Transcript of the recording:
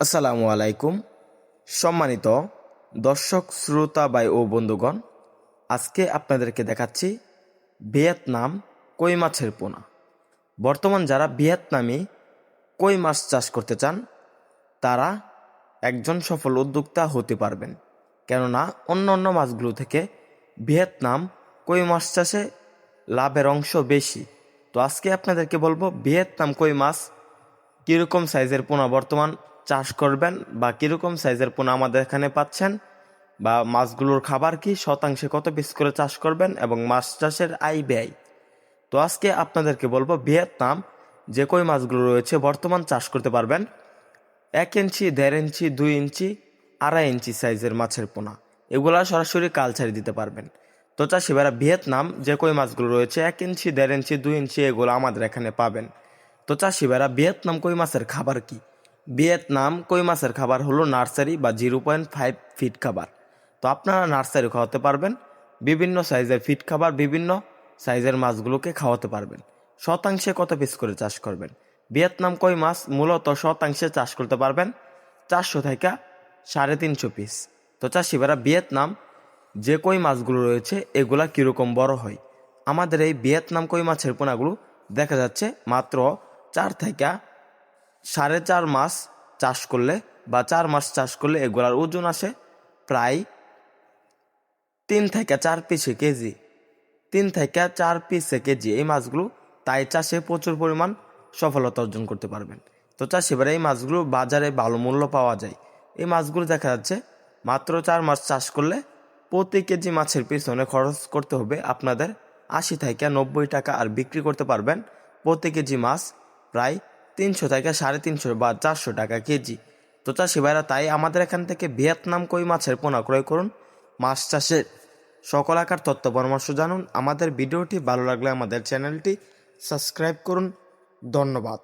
আসসালামু আলাইকুম। সম্মানিত দর্শক, শ্রোতা বাই ও বন্ধুগণ, আজকে আপনাদেরকে দেখাচ্ছি ভিয়েতনাম কই মাছের পোনা। বর্তমান যারা ভিয়েতনামি কই মাছ চাষ করতে চান, তারা একজন সফল উদ্যোক্তা হতে পারবেন। কেননা অন্য অন্য মাছগুলো থেকে ভিয়েতনাম কই মাছ চাষে লাভের অংশ বেশি। তো আজকে আপনাদেরকে বলব, ভিয়েতনাম কই মাছ কীরকম সাইজের পোনা বর্তমান চাষ করবেন বা কীরকম সাইজের পোনা আমাদের এখানে পাচ্ছেন? বা মাছগুলোর খাবার কি শতাংশে কত পিস করে চাষ করবেন এবং মাছ চাষের আয় ব্যয়? তো আজকে আপনাদেরকে বলব ভিয়েতনাম, যে কই মাছগুলো রয়েছে বর্তমান চাষ করতে পারবেন। এক ইঞ্চি, দেড় ইঞ্চি, দুই ইঞ্চি, আড়াই ইঞ্চি সাইজের মাছের পোনা। এগুলা সরাসরি কালচারে দিতে পারবেন। তো চাষি ভাইরা, ভিয়েতনাম, যে কই মাছগুলো রয়েছে, এক ইঞ্চি, দেড় ইঞ্চি, দুই ইঞ্চি এগুলো আমাদের এখানে পাবেন। তো চাষি ভাইরা ভিয়েতনাম কই মাছের খাবার কি? ভিয়েতনাম কই মাছের খাবার হলো নার্সারি বা জিরো পয়েন্ট ফাইভ ফিট খাবার। তো আপনারা নার্সারি খাওয়াতে পারবেন, বিভিন্ন সাইজের ফিট খাবার বিভিন্ন সাইজের মাছগুলোকে খাওয়াতে পারবেন। শতাংশে কত পিস করে চাষ করবেন? ভিয়েতনাম কই মাছ মূলত শতাংশে চাষ করতে পারবেন চারশো থেকে সাড়ে তিনশো পিস। তো চাষিবারা ভিয়েতনাম যে কই মাছগুলো রয়েছে এগুলা কীরকম বড় হয়? আমাদের এই ভিয়েতনাম কই মাছের পোনাগুলো দেখা যাচ্ছে মাত্র চার থেকে সাড়ে চার মাস চাষ করলে বা চার মাস চাষ করলে এগুলার ওজন আসে প্রায় তিন থেকে চার পিসে কেজি। তিন থেকে চার পিসে কেজি এই মাছগুলো তাই চাষে প্রচুর পরিমাণ সফলতা অর্জন করতে পারবেন। তো চাষ এবারে এই মাছগুলো বাজারে ভালো মূল্য পাওয়া যায়। এই মাছগুলো দেখা যাচ্ছে মাত্র চার মাস চাষ করলে প্রতি কেজি মাছের পিছনে খরচ করতে হবে আপনাদের আশি থেকে নব্বই টাকা আর বিক্রি করতে পারবেন প্রতি কেজি মাছ প্রায় তিনশো থেকে সাড়ে তিনশো বা চারশো টাকা কেজি। তো চাষি ভাইরা, তাই আমাদের এখান থেকে ভিয়েতনাম কই মাছের পোনা ক্রয় করুন। মাছ চাষের সকল আকার তথ্য পরামর্শ জানুন। আমাদের ভিডিওটি ভালো লাগলে আমাদের চ্যানেলটি সাবস্ক্রাইব করুন। ধন্যবাদ।